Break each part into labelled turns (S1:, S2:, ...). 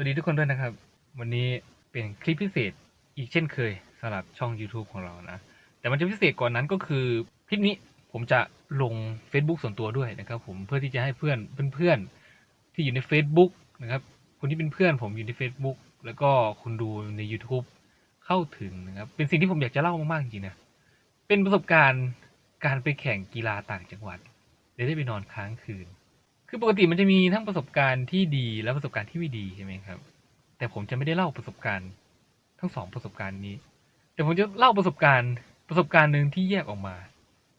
S1: วัสดีทุกคนด้วยนะครับ วันนี้เป็นคลิปพิเศษอีกเช่นเคยสำหรับช่อง YouTube ของเรานะ แต่มันจะพิเศษกว่านั้นก็คือคลิปนี้ผมจะลง Facebook ส่วนตัวด้วยนะครับ ผมเพื่อที่จะให้เพื่อนเพื่อนๆที่อยู่ใน Facebook นะครับคนที่เป็นเพื่อนผมอยู่ใน Facebook แล้วก็คนดูใน YouTube เข้าถึงนะครับ เป็นสิ่งที่ผมอยากจะเล่ามากๆจริงนะเป็นประสบการณ์การไปแข่งกีฬาต่างจังหวัดและได้ไปนอนค้างคืน คือปกติมันจะมีทั้งประสบการณ์ที่ดีและประสบการณ์ที่ไม่ดีใช่ไหมครับ แต่ผมจะไม่ได้เล่าประสบการณ์ ทั้งสองประสบการณ์นี้ แต่ผมจะเล่าประสบการณ์ประสบการณ์หนึ่งที่แยกออกมา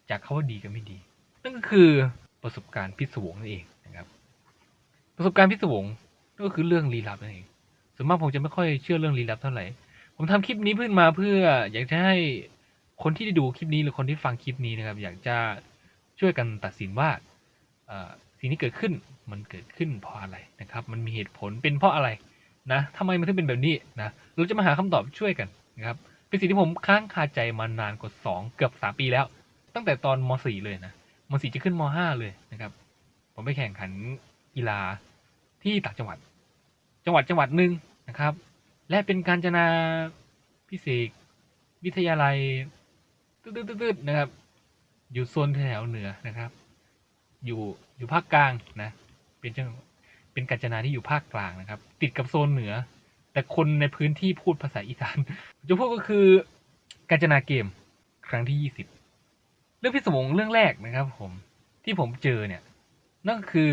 S1: จากเขาว่าดีกับไม่ดี นั่นก็คือประสบการณ์พิศวงนั่นเองนะครับ ประสบการณ์พิศวงนั่นก็คือเรื่องลี้ลับนั่นเองส่วนมากผมจะไม่ค่อยเชื่อเรื่องลี้ลับเท่าไหร่ ผมทำคลิปนี้ขึ้นมาเพื่อ อยากจะให้คนที่ได้ดูคลิปนี้หรือคนที่ฟังคลิปนี้นะครับ อยากจะช่วยกันตัดสินว่าอ่อ สิ่งที่เกิดขึ้นมันเกิดขึ้นเพราะอะไรนะครับ มันมีเหตุผลเป็นเพราะอะไรนะทำไมมันถึงเป็นแบบนี้นะเราจะมาหาคำตอบช่วยกันนะครับเป็นสิ่งที่ผมค้างคาใจมานานกว่าสองเกือบสามปีแล้ว ตั้งแต่ตอนมสี่เลยนะมสี่จะขึ้นมห้าเลยนะครับ ผมไปแข่งขันกีฬาที่ต่างจังหวัด จังหวัดจังหวัดหนึ่งนะครับ และเป็นการจนาพิเศษวิทยาลัยตืดๆนะครับ อยู่โซนแถวเหนือนะครับ อยู่อยู่ภาคกลางนะเป็นจังเป็นกาญจนาที่อยู่ภาคกลางนะครับ ติดกับโซนเหนือ แต่คนในพื้นที่พูดภาษาอีสานจะพูดก็คือกาญจนาเกมครั้งที่ยี่สิบเรื่องพิศวงเรื่องแรกนะครับ ผมที่ผมเจอเนี่ยนั่นก็คือ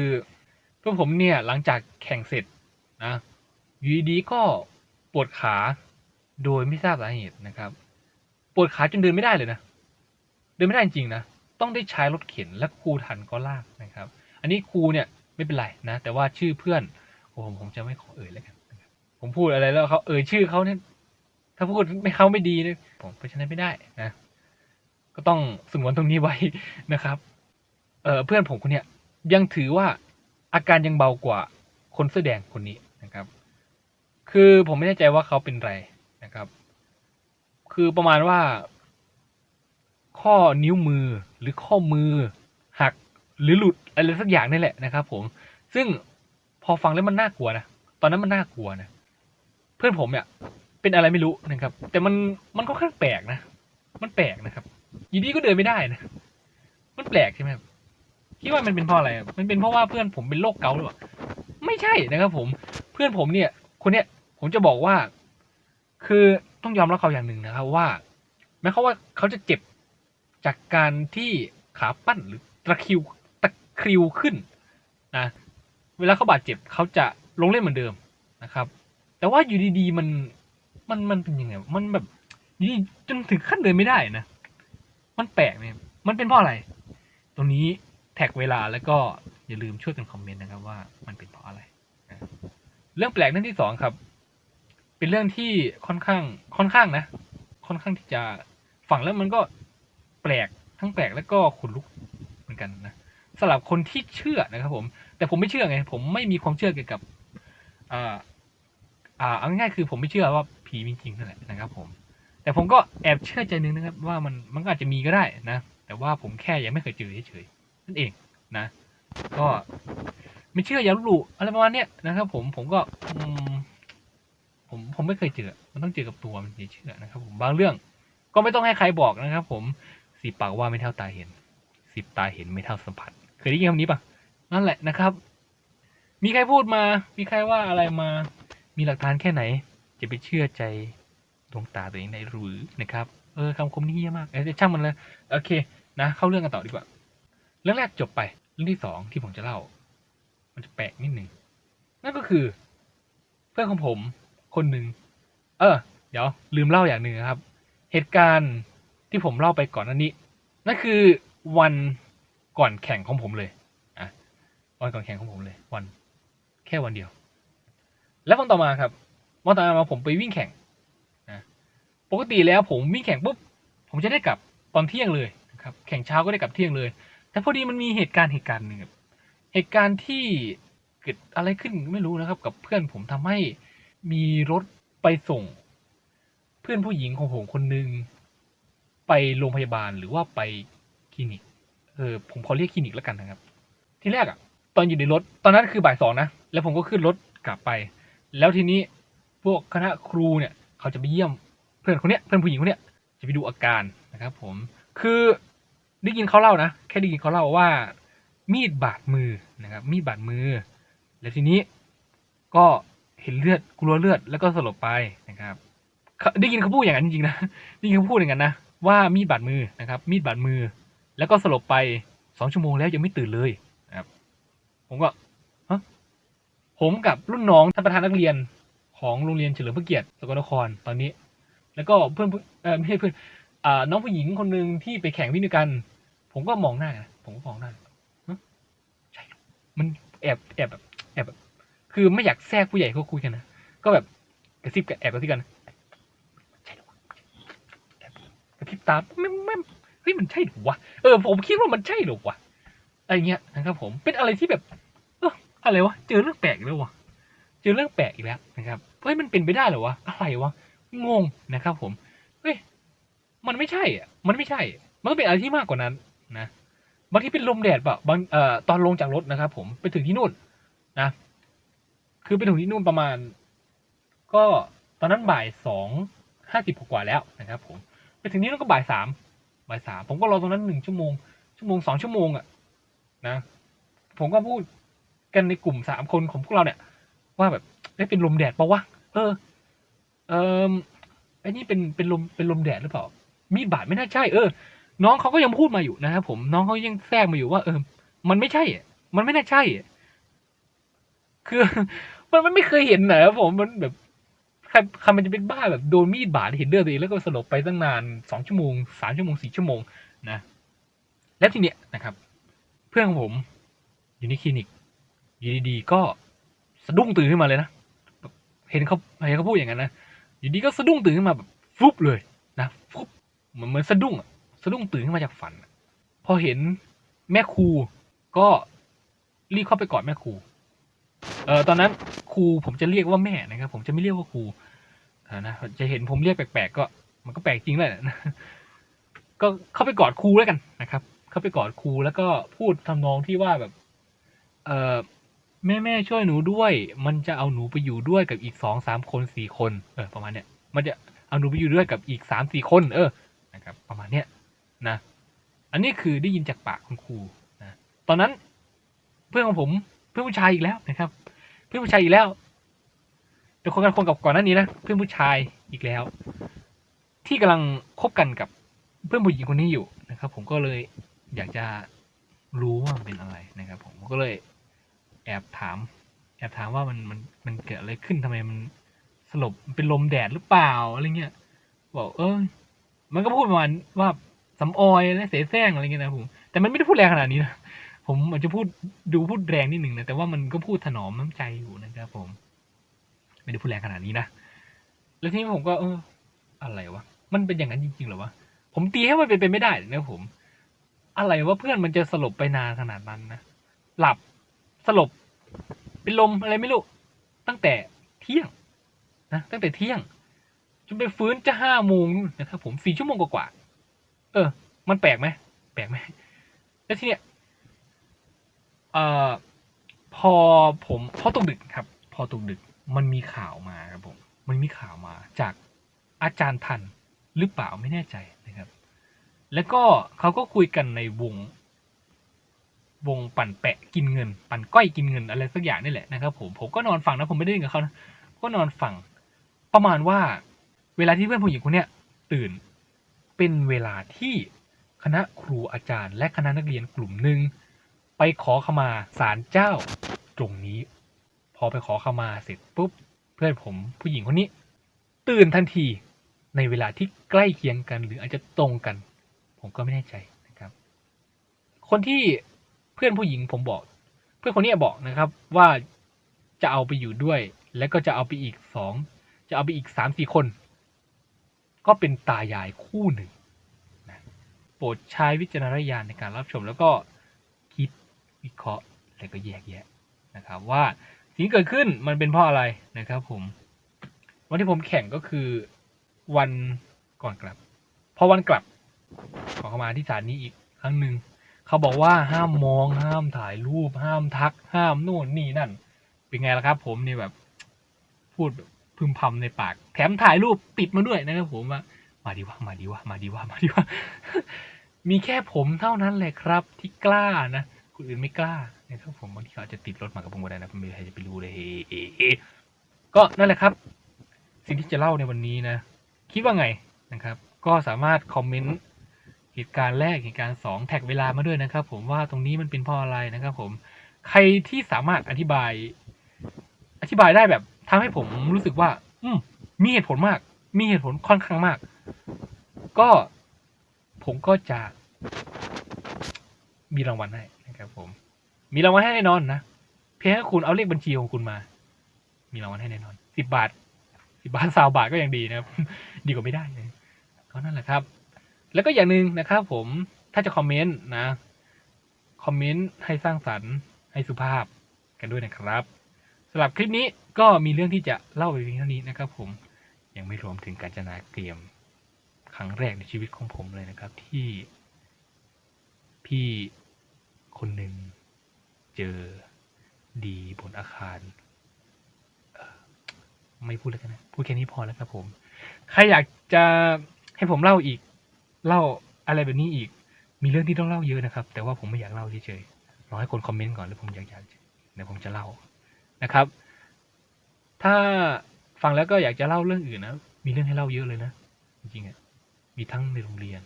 S1: เพื่อผมเนี่ยหลังจากแข่งเสร็จนะอยู่ดีก็ปวดขาโดยไม่ทราบสาเหตุนะครับ ปวดขาจนเดินไม่ได้เลยนะ เดินไม่ได้จริงๆนะ ต้องได้ใช้รถเข็นและครูทันก็ลากนะครับ อันนี้ครูเนี่ยไม่เป็นไรนะ แต่ว่าชื่อเพื่อนโอ้ผมผมจะไม่ขอเอ่ยแล้วกันนะครับผมพูดอะไรแล้วเขาเอ่ยชื่อเขาเนี่ยถ้าพูดไม่เขาไม่ดีเนี่ยผมเพราะฉะนั้นไม่ได้นะ ก็ต้องสงวนตรงนี้ไว้นะครับเออเพื่อนผมคนเนี้ยยังถือว่าอาการยังเบากว่าคนเสื้อแดงคนนี้นะครับ คือผมไม่แน่ใจว่าเขาเป็นไรนะครับ คือประมาณว่า ข้อนิ้วมือหรือข้อมือหักหรือหลุดอะไรสักอย่างนี่แหละนะครับ ผม ซึ่งพอฟังแล้วมันน่ากลัวนะตอนนั้นมันน่ากลัวนะเพื่อนผมเนี่ยเป็นอะไรไม่รู้นะครับ แต่มันมันก็ค่อนข้างแปลกนะมันแปลกนะครับอยีดีก็เดินไม่ได้นะมันแปลกใช่ไหมครับคิดว่ามันเป็นเพราะอะไร มันเป็นเพราะว่าเพื่อนผมเป็นโรคเกาต์หรือเปล่าไม่ใช่นะครับ ผมเพื่อนผมเนี่ย คนเนี้ยผมจะบอกว่า คือต้องยอมรับเขาอย่างหนึ่งนะครับ ว่าแม้เขาว่าเขาจะเจ็บ จากการที่ขาปั้นหรือตะคริวตะคริวขึ้นนะเวลาเขาบาดเจ็บเขาจะลงเล่นเหมือนเดิมนะครับ แต่ว่าอยู่ดีๆมันมันมันเป็นยังไงมันแบบอยู่จนถึงขั้นเดินไม่ได้นะ มันแปลกเนี่ยมันเป็นเพราะอะไร ตรงนี้แท็กเวลาแล้วก็อย่าลืมช่วยกันคอมเมนต์นะครับว่ามันเป็นเพราะอะไร เรื่องแปลกเรื่องที่สองครับ เป็นเรื่องที่ค่อนข้างค่อนข้างนะ ค่อนข้างที่จะฟังแล้วมันก็ ปลกทั้งแปลกแล้วก็ขนลุกเหมือนกันนะสำหรับคนที่เชื่อนะครับ ผม แต่ผมไม่เชื่อไงผมไม่มีความเชื่อเกี่ยวกับอ่าอ่าเอาง่ายๆคือผมไม่เชื่อว่าผีมีจริงนั่นแหละนะครับ ผม แต่ผมก็แอบเชื่อใจนึงนะครับ ว่ามันมันก็อาจจะมีก็ได้นะ แต่ว่าผมแค่ยังไม่เคยเจอเฉยๆนั่นเองนะ ก็ไม่เชื่ออย่าลบหลู่อะไรประมาณเนี้ยนะครับ ผมผมก็ผมผมไม่เคยเจอ มันต้องเจอกับตัวมันถึงจะเชื่อนะครับ ผมบางเรื่อง ก็ไม่ต้องให้ใครบอกนะครับ ผม สิบปากว่าไม่เท่าตาเห็นสิบตาเห็นไม่เท่าสัมผัส เคยได้ยินคำนี้ปะนั่นแหละนะครับ มีใครพูดมา มีใครว่าอะไรมา มีหลักฐานแค่ไหน จะไปเชื่อใจดวงตาตัวเองได้หรือนะครับ เออคำคมนี้เยี่ยมากเออช่างมันเลยโอเค นะ เข้าเรื่องกันต่อดีกว่า เรื่องแรกจบไป เรื่องที่สองที่ผมจะเล่า มันจะแปลกนิดหนึ่งนั่นก็คือ เพื่อนของผมคนหนึ่ง เออ เดี๋ยวลืมเล่าอย่างหนึ่งนะครับ เหตุการณ์ ที่ผมเล่าไปก่อนหน้านี้นั่นคือวันก่อนแข่งของผมเลยอะวันก่อนแข่งของผมเลย วันแค่วันเดียว แล้ววันต่อมาครับวันต่อมาผมไปวิ่งแข่งนะปกติแล้วผมวิ่งแข่งปุ๊บผมจะได้กลับตอนเที่ยงเลยนะครับแข่งเช้าก็ได้กลับเที่ยงเลย แต่พอดีมันมีเหตุการณ์เหตุการณ์หนึ่งเหตุการณ์ที่เกิดอะไรขึ้นไม่รู้นะครับ กับเพื่อนผมทำให้มีรถไปส่ง เพื่อนผู้หญิงของผมคนหนึ่ง ไปโรงพยาบาลหรือว่าไปคลินิก เออผมขอเรียกคลินิกแล้วกันนะครับ ที่แรกอะตอนอยู่ในรถ ตอนนั้นคือบ่ายสองนะ แล้วผมก็ขึ้นรถกลับไป แล้วทีนี้พวกคณะครูเนี่ย เขาจะไปเยี่ยมเพื่อนคนเนี้ยเพื่อนผู้หญิงคนเนี้ยจะไปดูอาการนะครับ ผม คือได้ยินเขาเล่านะ แค่ได้ยินเขาเล่าว่า มีดบาดมือนะครับ มีดบาดมือ แล้วทีนี้ก็เห็นเลือดกลัวเลือดแล้วก็สลบไปนะครับ ได้ยินเขาพูดอย่างนั้นจริงๆนะได้ยินเขาพูดอย่างนั้นนะ ว่ามีดบาดมือนะครับ มีดบาดมือ แล้วก็สลบไปสองชั่วโมงแล้วยังไม่ตื่นเลยนะครับ ผมก็ฮะผมกับรุ่นน้องท่านประธานนักเรียนของโรงเรียนเฉลิมพระเกียรติสกลนครตอนนี้ แล้วก็เพื่อนเออไม่ใช่เพื่อนอ่าน้องผู้หญิงคนหนึ่งที่ไปแข่งวิ่งด้วยกัน ผมก็มองหน้านะผมก็มองหน้าฮะใช่มันแอบแอบแบบแอบแบบคือไม่อยากแทรกผู้ใหญ่เขาคุยกันนะก็แบบกระซิบกับแอบกระซิบกันใช่เหรอวะแอบก ระพริบตาไม่ไม่เฮ้ยมันใช่หรอวะเออผมคิดว่ามันใช่หรอวะอะไรเงี้ยนะครับผมเป็นอะไรที่แบบ เอออะไรวะเจอเรื่องแปลกแล้ววะเจอเรื่องแปลกอีกแล้วนะครับเฮ้ยมันเป็นไปได้หรอวะอะไรวะงงนะครับ ผมเฮ้ยมันไม่ใช่อะมันไม่ใช่ มันต้องเป็นอะไรที่มากกว่านั้นนะบางทีเป็นลมแดดเปล่าบางเอ่อตอนลงจากรถนะครับ ผมไปถึงที่นู่นนะคือไปถึงที่นู่นประมาณ ก็ตอนนั้นบ่ายสองห้าสิบกว่าแล้วนะครับ ผม ถึงที่นู่นก็บ่ายสามบ่ายสามผมก็รอตรงนั้นหนึ่งชั่วโมง ชั่วโมงสองชั่วโมงอะนะ ผมก็พูดกันในกลุ่มสามคนของพวกเราเนี่ย ว่าแบบได้เป็นลมแดดปะวะเออ เออไอ้นี่เป็นเป็นลมเป็นลมแดดหรือเปล่า มีดบาดไม่น่าใช่ เออ น้องเขาก็ยังพูดมาอยู่นะครับผมน้องเขายังแทรกมาอยู่ว่า เออ มันไม่ใช่มันไม่น่าใช่คือมันมันไม่เคยเห็นนะครับผมมันแบบ ใครมันจะเป็นบ้าแบบโดนมีดบาดเห็นเลือดตัวเองแล้วก็สลบไปตั้งนานสองชั่วโมงสามชั่วโมงสี่ชั่วโมงนะแล้วทีเนี้ยนะครับ เพื่อนของผมอยู่ในคลินิกอยู่ดีๆก็สะดุ้งตื่นขึ้นมาเลยนะเห็นเขาเห็นเขาพูดอย่างนั้นนะอยู่ดีก็สะดุ้งตื่นขึ้นมาแบบฟุบเลยนะฟุบเหมือนเหมือนสะดุ้งสะดุ้งตื่นขึ้นมาจากฝัน พอเห็นแม่ครูก็รีบเข้าไปกอดแม่ครูเอ่อตอนนั้นครูผมจะเรียกว่าแม่นะครับ ผมจะไม่เรียกว่าครู นะจะเห็นผมเรียกแปลกๆก็ มันก็แปลกจริงแหละนะก็เข้าไปกอดครูแล้วกันนะครับ เข้าไปกอดครูแล้วก็พูดทำนองที่ว่าแบบ เออแม่แม่ช่วยหนูด้วย มันจะเอาหนูไปอยู่ด้วยกับอีกสองสามคนสี่คน เออ ประมาณเนี้ย มันจะเอาหนูไปอยู่ด้วยกับอีกสามสี่คน เออ นะครับ ประมาณเนี้ยนะ อันนี้คือได้ยินจากปากคุณครูนะ ตอนนั้น เพื่อนของผม เพื่อนผู้ชายอีกแล้วนะครับ เพื่อนผู้ชายอีกแล้ว เป็นคนกันคนกับก่อนหน้านี้นะเพื่อนผู้ชายอีกแล้ว ที่กำลังคบกันกับเพื่อนผู้หญิงคนนี้อยู่นะครับ ผมก็เลยอยากจะรู้ว่ามันเป็นอะไรนะครับ ผมก็เลยแอบถาม แอบถามว่ามันมันมันเกิดอะไรขึ้นทำไมมันสลบเป็นลมแดดหรือเปล่าอะไรเงี้ยบอกเออมันก็พูดประมาณว่าสำออยและเสแสร้งอะไรเงี้ยนะผมแต่มันไม่ได้พูดแรงขนาดนี้นะผมอาจจะพูดดูพูดแรงนิดหนึ่งนะแต่ว่ามันก็พูดถนอมน้ำใจอยู่นะครับผม ไม่ได้พูดแรงขนาดนี้นะ แล้วทีนี้ผมก็เออ อะไรวะ มันเป็นอย่างนั้นจริงๆหรอวะ ผมตีให้มันเป็นไปไม่ได้นะผม อะไรว่าเพื่อนมันจะสลบไปนานขนาดนั้นนะ หลับสลบ เป็นลมอะไรไม่รู้ ตั้งแต่เที่ยงนะตั้งแต่เที่ยงจนไปฟื้นจะห้าโมงนะครับผมสี่ชั่วโมงกว่าเออ มันแปลกไหมแปลกไหมแล้วทีเนี้ยเอ่อพอผมพอตกดึกครับ พอตกดึก มันมีข่าวมาครับผม มันมีข่าวมาจากอาจารย์ทันหรือเปล่าไม่แน่ใจนะครับ แล้วก็เขาก็คุยกันในวง วงปั่นแปะกินเงิน ปั่นก้อยกินเงินอะไรสักอย่างนี่แหละนะครับ ผมผมก็นอนฟังนะผมไม่ได้เล่นกับเขานะก็นอนฟัง ประมาณว่า เวลาที่เพื่อนผู้หญิงคนเนี้ยตื่นเป็นเวลาที่คณะครูอาจารย์ และคณะนักเรียนกลุ่มหนึ่งไปขอขมาศาลเจ้าตรงนี้ พอไปขอขมาเสร็จปุ๊บ เพื่อนผมผู้หญิงคนนี้ ตื่นทันทีในเวลาที่ใกล้เคียงกัน หรืออาจจะตรงกัน ผมก็ไม่แน่ใจนะครับ คนที่เพื่อนผู้หญิงผมบอก เพื่อนคนนี้บอกนะครับ ว่าจะเอาไปอยู่ด้วย และก็จะเอาไปอีกสองจะเอาไปอีกสามสี่คน ก็เป็นตายายคู่หนึ่งนะโปรดใช้วิจารณญาณในการรับชมแล้วก็คิดวิเคราะห์ แล้วก็แยกแยะนะครับว่า สิ่งเกิดขึ้นมันเป็นเพราะอะไรนะครับ ผม วันที่ผมแข่งก็คือวันก่อนกลับ พอวันกลับ ขอเข้ามาที่ศาลนี้อีกครั้งหนึ่งเขาบอกว่าห้ามมองห้ามถ่ายรูป ห้ามทัก ห้ามโน่นนี่นั่น เป็นไงล่ะครับ ผมนี่แบบ พูดพึมพำในปาก แถมถ่ายรูปติดมาด้วยนะครับผมว่ามาดีว่ามาดีว่ามาดีว่ามาดีว่ามีแค่ผมเท่านั้นแหละครับ ที่กล้านะ คนอื่นไม่กล้านะครับผมบางทีเขาอาจจะติดรถมากับผมก็ได้นะไม่มีใครจะไปรู้เลยเฮ้เฮ้ก็นั่นแหละครับ สิ่งที่จะเล่าในวันนี้นะ คิดว่าไงนะครับ ก็สามารถคอมเมนต์เหตุการณ์แรกเหตุการณ์สองแท็กเวลามาด้วยนะครับ ผมว่าตรงนี้มันเป็นเพราะอะไรนะครับ ผม ใครที่สามารถอธิบาย อธิบายได้แบบทำให้ผมรู้สึกว่า อืมมีเหตุผลมาก มีเหตุผลค่อนข้างมาก ก็ผมก็จะมีรางวัลให้ ครับผม มีรางวัลให้แน่นอนนะ เพียงแค่คุณเอาเลขบัญชีของคุณมา มีรางวัลให้แน่นอนสิบบาทสิบบาทสาวบาทก็ยังดีนะครับ ดีกว่าไม่ได้เลยก็นั่นแหละครับ แล้วก็อย่างหนึ่งนะครับผมถ้าจะคอมเมนต์นะ คอมเมนต์ให้สร้างสรรค์ให้สุภาพกันด้วยนะครับสำหรับคลิปนี้ก็มีเรื่องที่จะเล่าไปเพียงเท่านี้นะครับ ผมยังไม่รวมถึงการจนาเกรียมครั้งแรกในชีวิตของผมเลยนะครับ ที่พี่ คนหนึ่งเจอดีบนอาคาร ไม่พูดแล้วกันนะ พูดแค่นี้พอแล้วครับผม ใครอยากจะให้ผมเล่าอีก เล่าอะไรแบบนี้อีก มีเรื่องที่ต้องเล่าเยอะนะครับ แต่ว่าผมไม่อยากเล่าเฉยๆรอให้คนคอมเมนต์ก่อนแล้วผมอยากอยากเดี๋ยวผมจะเล่านะครับ ถ้าฟังแล้วก็อยากจะเล่าเรื่องอื่นนะ มีเรื่องให้เล่าเยอะเลยนะ จริงๆอะมีทั้งในโรงเรียน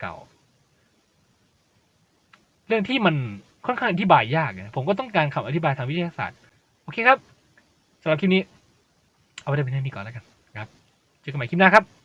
S1: เก่า เรื่องที่มันค่อนข้างอธิบายยากเนี่ยผมก็ต้องการคำอธิบายทางวิทยาศาสตร์ โอเคครับสำหรับคลิปนี้ เอาไว้ได้เป็นเท่านี้ก่อนแล้วกันนะครับเจอกันใหม่คลิปหน้าครับ